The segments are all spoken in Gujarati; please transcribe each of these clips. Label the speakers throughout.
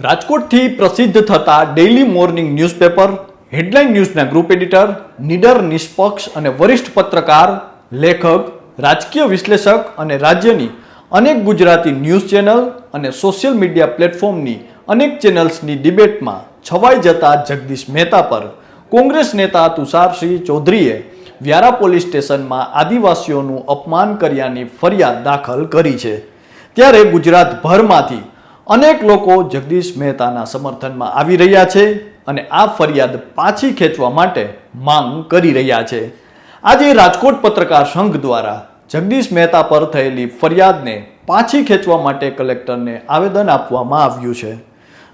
Speaker 1: રાજકોટથી પ્રસિદ્ધ થતા ડેઇલી મોર્નિંગ ન્યૂઝપેપર હેડલાઇન ન્યૂઝના ગ્રુપ એડિટર નીડર નિષ્પક્ષ અને વરિષ્ઠ પત્રકાર, લેખક, રાજકીય વિશ્લેષક અને રાજ્યની અનેક ગુજરાતી ન્યૂઝ ચેનલ અને સોશિયલ મીડિયા પ્લેટફોર્મની અનેક ચેનલ્સની ડિબેટમાં છવાઈ જતા જગદીશ મહેતા પર કોંગ્રેસ નેતા તુષારસિંહ ચૌધરીએ વ્યારા પોલીસ સ્ટેશનમાં આદિવાસીઓનું અપમાન કર્યાની ફરિયાદ દાખલ કરી છે. ત્યારે ગુજરાતભરમાંથી અનેક લોકો જગદીશ મહેતાના સમર્થનમાં આવી રહ્યા છે અને આ ફરિયાદ પાછી ખેંચવા માટે માંગ કરી રહ્યા છે. આજે રાજકોટ પત્રકાર સંઘ દ્વારા જગદીશ મહેતા પર થયેલી ફરિયાદને પાછી ખેંચવા માટે કલેક્ટરને આવેદન આપવામાં આવ્યું છે.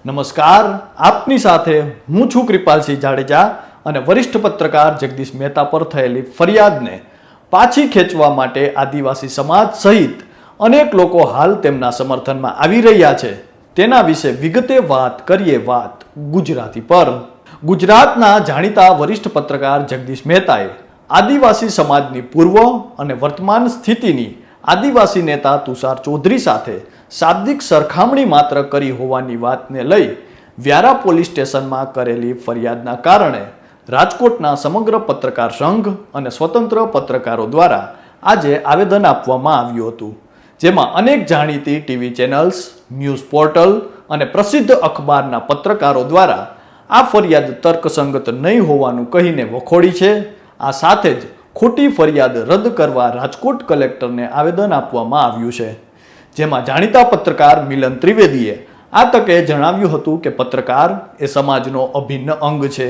Speaker 1: નમસ્કાર, આપની સાથે હું છું કૃપાલસિંહ જાડેજા અને વરિષ્ઠ પત્રકાર જગદીશ મહેતા પર થયેલી ફરિયાદને પાછી ખેંચવા માટે આદિવાસી સમાજ સહિત અનેક લોકો હાલ તેમના સમર્થનમાં આવી રહ્યા છે. તેના વિશે વિગતે વાત કરીએ વાત ગુજરાતી પર. ગુજરાતના જાણીતા વરિષ્ઠ પત્રકાર જગદીશ મહેતાએ આદિવાસી સમાજની પૂર્વ અને વર્તમાન સ્થિતિની આદિવાસી નેતા તુષાર ચૌધરી સાથે શાબ્દિક સરખામણી માત્ર કરી હોવાની વાતને લઈ વ્યારા પોલીસ સ્ટેશનમાં કરેલી ફરિયાદના કારણે રાજકોટના સમગ્ર પત્રકાર સંઘ અને સ્વતંત્ર પત્રકારો દ્વારા આજે આવેદન આપવામાં આવ્યું હતું. જેમાં અનેક જાણીતી ટીવી ચેનલ્સ, ન્યૂઝ પોર્ટલ અને પ્રસિદ્ધ અખબારના પત્રકારો દ્વારા આ ફરિયાદ તર્કસંગત નહીં હોવાનું કહીને વખોડી છે. આ સાથે જ ખોટી ફરિયાદ રદ કરવા રાજકોટ કલેક્ટરને આવેદન આપવામાં આવ્યું છે. જેમાં જાણીતા પત્રકાર મિલન ત્રિવેદીએ આ તકે જણાવ્યું હતું કે પત્રકાર એ સમાજનો અભિન્ન અંગ છે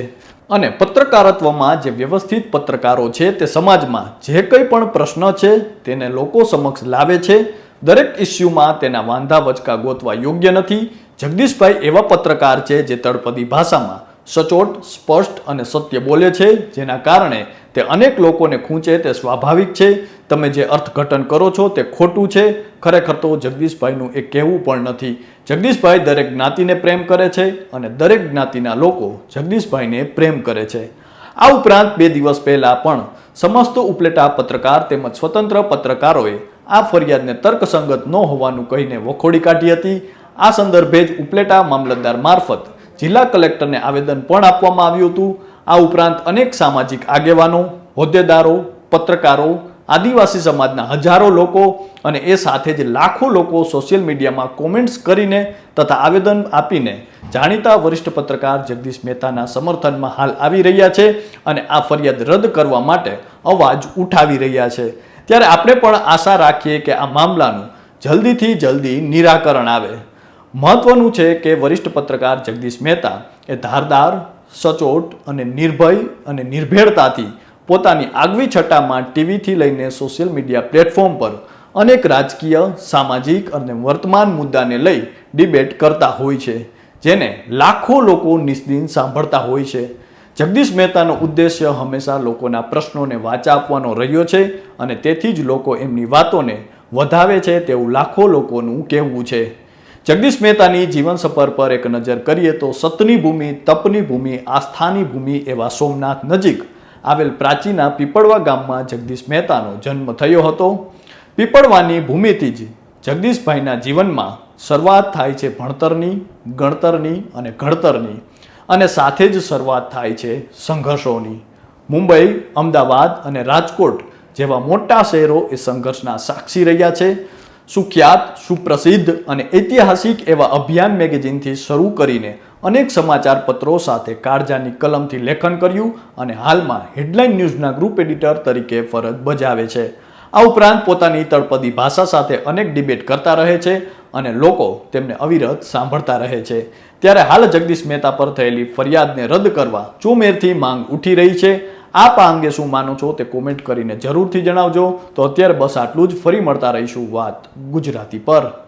Speaker 1: અને પત્રકારત્વમાં જે વ્યવસ્થિત પત્રકારો છે તે સમાજમાં જે કંઈ પણ પ્રશ્ન છે તેને લોકો સમક્ષ લાવે છે દરેક ઇસ્યુમાં તેના વાંધા વચકા ગોતવા યોગ્ય નથી. જગદીશભાઈ એવા પત્રકાર છે જે તળપદી ભાષામાં સચોટ, સ્પષ્ટ અને સત્ય બોલે છે, જેના કારણે તે અનેક લોકોને ખૂંચે, તે સ્વાભાવિક છે. તમે જે અર્થઘટન કરો છો તે ખોટું છે. ખરેખર તો જગદીશભાઈનું એ કહેવું પણ નથી. જગદીશભાઈ દરેક જ્ઞાતિને પ્રેમ કરે છે અને દરેક જ્ઞાતિના લોકો જગદીશભાઈને પ્રેમ કરે છે. આ ઉપરાંત બે દિવસ પહેલાં પણ સમસ્ત ઉપલેટા પત્રકાર તેમજ સ્વતંત્ર પત્રકારોએ આ ફરિયાદને તર્કસંગત ન હોવાનું કહીને વખોડી કાઢી હતી. આ સંદર્ભે જ ઉપલેટા મામલતદાર મારફત જિલ્લા કલેક્ટરને આવેદન પણ આપવામાં આવ્યું હતું. આ ઉપરાંત અનેક સામાજિક આગેવાનો, હોદ્દેદારો, પત્રકારો, આદિવાસી સમાજના હજારો લોકો અને એ સાથે જ લાખો લોકો સોશિયલ મીડિયામાં કોમેન્ટ્સ કરીને તથા આવેદન આપીને જાણીતા વરિષ્ઠ પત્રકાર જગદીશ મહેતાના સમર્થનમાં હાલ આવી રહ્યા છે અને આ ફરિયાદ રદ કરવા માટે અવાજ ઉઠાવી રહ્યા છે. ત્યારે આપણે પણ આશા રાખીએ કે આ મામલાનું જલ્દીથી જલ્દી નિરાકરણ આવે. મહત્વનું છે કે વરિષ્ઠ પત્રકાર જગદીશ મહેતા એ ધારદાર, સચોટ અને નિર્ભય અને નિર્ભેળતાથી પોતાની આગવી છટામાં ટીવીથી લઈને સોશિયલ મીડિયા પ્લેટફોર્મ પર અનેક રાજકીય, સામાજિક અને વર્તમાન મુદ્દાને લઈ ડિબેટ કરતા હોય છે, જેને લાખો લોકો નિસ્દિન સાંભળતા હોય છે. જગદીશ મહેતાનો ઉદ્દેશ્ય હંમેશા લોકોના પ્રશ્નોને વાચા આપવાનો રહ્યો છે અને તેથી જ લોકો એમની વાતોને વધાવે છે તેવું લાખો લોકોનું કહેવું છે. જગદીશ મહેતાની જીવન સફર પર એક નજર કરીએ તો સતની ભૂમિ, તપની ભૂમિ, આસ્થાની ભૂમિ એવા સોમનાથ નજીક આવેલ પ્રાચીના પીપળવા ગામમાં જગદીશ મહેતાનો જન્મ થયો હતો. પીપળવાની ભૂમિથી જ જગદીશભાઈના જીવનમાં શરૂઆત થાય છે ભણતરની, ગણતરની અને ઘડતરની. અને સાથે જ શરૂઆત થાય છે સંઘર્ષોની. મુંબઈ, અમદાવાદ અને રાજકોટ જેવા મોટા શહેરો એ સંઘર્ષના સાક્ષી રહ્યા છે. સુખ્યાત, સુપ્રસિદ્ધ અને ઐતિહાસિક એવા અભિયાન મેગેઝિનથી શરૂ કરીને અનેક સમાચાર પત્રો સાથે કાળજાની કલમથી લેખન કર્યું અને હાલમાં હેડલાઇન ન્યૂઝના ગ્રુપ એડિટર તરીકે ફરજ બજાવે છે. આ ઉપરાંત પોતાની તળપદી ભાષા સાથે અનેક ડિબેટ કરતા રહે છે અને લોકો તેમને અવિરત સાંભળતા રહે છે. ત્યારે હાલ જગદીશ મહેતા પર થયેલી ફરિયાદને રદ કરવા ચુમેરથી માંગ ઉઠી રહી છે. આપ આ અંગે શું માનો છો તે કોમેન્ટ કરીને જરૂરથી જણાવજો. તો અત્યારે બસ આટલું જ. ફરી મળતા રહીશું વાત ગુજરાતી પર.